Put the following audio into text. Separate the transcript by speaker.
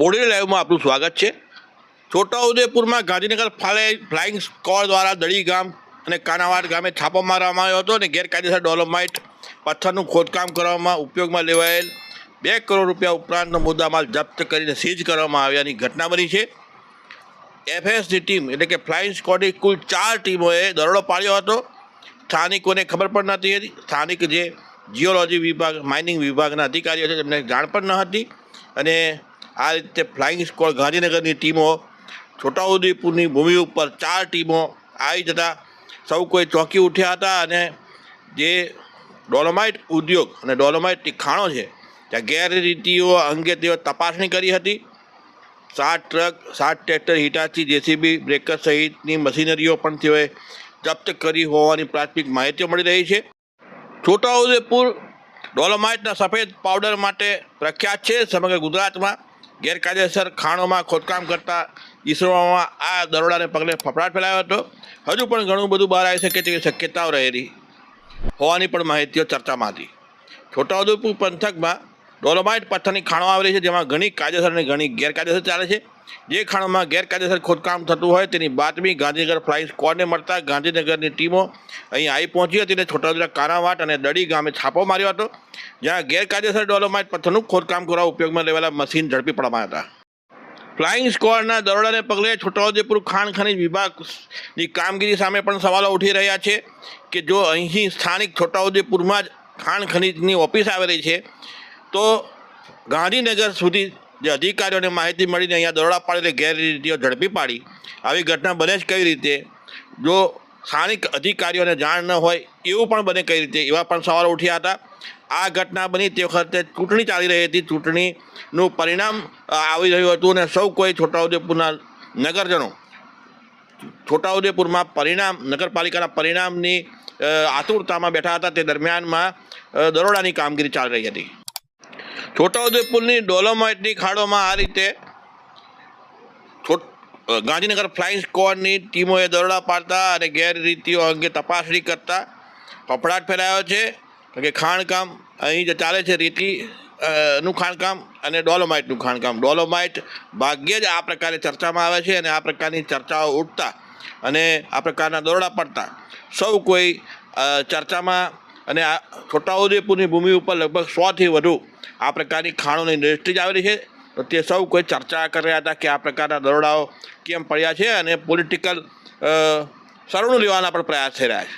Speaker 1: Body લાઈવમાં આપનું સ્વાગત છે. છોટાઉદેપુરમાં ગાંધીનગર ફાળે ફ્લાઇંગ સ્કોડ દ્વારા દળી ગામ અને કાનાવાડ ગામે છાપો મારવામાં આવ્યો હતો અને ગેરકાયદેસર ડોલોમાઇટ પથ્થરનું ખોદકામ કરવામાં ઉપયોગમાં લેવાયેલ બે કરોડ રૂપિયા ઉપરાંતનો મુદ્દામાલ જપ્ત કરીને સીઝ કરવામાં આવ્યાની ઘટના બની છે. એફએસની ટીમ એટલે કે ફ્લાઇંગ સ્કોડની કુલ ચાર ટીમોએ દરોડો પાડ્યો હતો. સ્થાનિકોને ખબર પણ નહોતી હતી. સ્થાનિક જે જીઓલોજી વિભાગ માઇનિંગ વિભાગના અધિકારીઓ છે તેમને જાણ પણ ન હતી અને આ રીતે ફ્લાઇંગ સ્કોડ ગાંધીનગરની ટીમો, છોટાઉદેપુરની ભૂમિ ઉપર ચાર ટીમો આવી જતાં સૌ કોઈ ચોંકી ઉઠ્યા હતા અને જે ડોલોમાઇટ ઉદ્યોગ અને ડોલોમાઇટ ખાણો છે, ત્યાં ગેરરીતિઓ અંગે તેઓ તપાસણી કરી હતી. સાત ટ્રક, સાત ટ્રેક્ટર હિટાચી જેસીબી બ્રેકર સહિતની મશીનરીઓ પણ તેઓએ જપ્ત કરી હોવાની પ્રાથમિક માહિતીઓ મળી રહી છે. છોટાઉદેપુર ડોલોમાઇટના સફેદ પાવડર માટે પ્રખ્યાત છે સમગ્ર ગુજરાતમાં. ગેરકાયદેસર ખાણોમાં ખોદકામ કરતા ઈસરોમાં આ દરોડાને પગલે ફફડાટ ફેલાયો હતો. હજુ પણ ઘણું બધું બહાર આવી શકે તેવી શક્યતાઓ રહેલી. હોવાની પણ માહિતીઓ ચર્ચામાં હતી. છોટાઉદેપુર પંથકમાં ડોલોમાઇટ પથ્થરની ખાણો આવેલી છે, જેમાં ઘણી કાયદેસર અને ઘણી ગેરકાયદેસર ચાલે છે. જે ખાણોમાં ગેરકાયદેસર ખોદકામ થતું હોય, તેની બાતમી ગાંધીનગર ફ્લાઇંગ સ્કવોડને મળતા ગાંધીનગરની ટીમો અહીં આવી પહોંચી હતી અને છોટાઉદેપુર કાનાવાટ અને દડી ગામે છાપો માર્યો હતો, જ્યાં ગેરકાયદેસર ડોલોમાઇટ પથ્થરનું ખોદકામ કરવા ઉપયોગમાં લેવાયેલા મશીન ઝડપી પડવામાં હતા. ફ્લાઇંગ સ્કવોડના દરોડાને પગલે છોટાઉદેપુર ખાણ ખનિજ વિભાગની કામગીરી સામે પણ સવાલો ઉઠી રહ્યા છે કે જો અહીં સ્થાનિક છોટાઉદેપુરમાં જ ખાણ ખનિજની ઓફિસ આવેલી છે તો ગાંધીનગર સુધી જે અધિકારીઓને માહિતી મળીને અહીંયા દરોડા પાડીને ગેરરીતિઓ ઝડપી પાડી. આવી ઘટના બને જ કઈ રીતે? જો સ્થાનિક અધિકારીઓને જાણ ન હોય, એવું પણ બને કઈ રીતે? એવા પણ સવાલો ઉઠ્યા હતા. આ ઘટના બની તે વખતે ચૂંટણી ચાલી રહી હતી. ચૂંટણીનું પરિણામ આવી રહ્યું હતું અને સૌ કોઈ છોટાઉદેપુરના નગરજનો છોટાઉદેપુરમાં પરિણામ, નગરપાલિકાના પરિણામની આતુરતામાં બેઠા હતા. તે દરમિયાનમાં દરોડાની કામગીરી ચાલી રહી હતી. છોટાઉદેપુરની ડોલોમાઇટની ખાડોમાં આ રીતે ગાંધીનગર ફ્લાઇંગ સ્ક્વોડની ટીમોએ દરોડા પાડતા અને ગેરરીતિઓ અંગે તપાસણી કરતા ફફડાટ ફેલાયો છે. કે ખાણકામ અહીં જે ચાલે છે રીતિ નું ખાણકામ અને ડોલોમાઇટનું ખાણકામ. ડોલોમાઇટ ભાગ્યે જ આ પ્રકારે ચર્ચામાં આવે છે અને આ પ્રકારની ચર્ચાઓ ઉઠતા અને આ પ્રકારના દોરડા પડતા. સૌ કોઈ ચર્ચામાં અને આ છોટાઉદેપુરની ભૂમિ ઉપર લગભગ સોથી વધુ આ પ્રકારની ખાણોની ઇન્ડસ્ટ્રીઝ આવેલી છે. તો તે સૌ કોઈ ચર્ચા કરી રહ્યા હતા કે આ પ્રકારના દરોડાઓ કેમ પડ્યા છે અને પોલિટિકલ સરણું લેવાના પણ પ્રયાસ થઈ રહ્યા છે.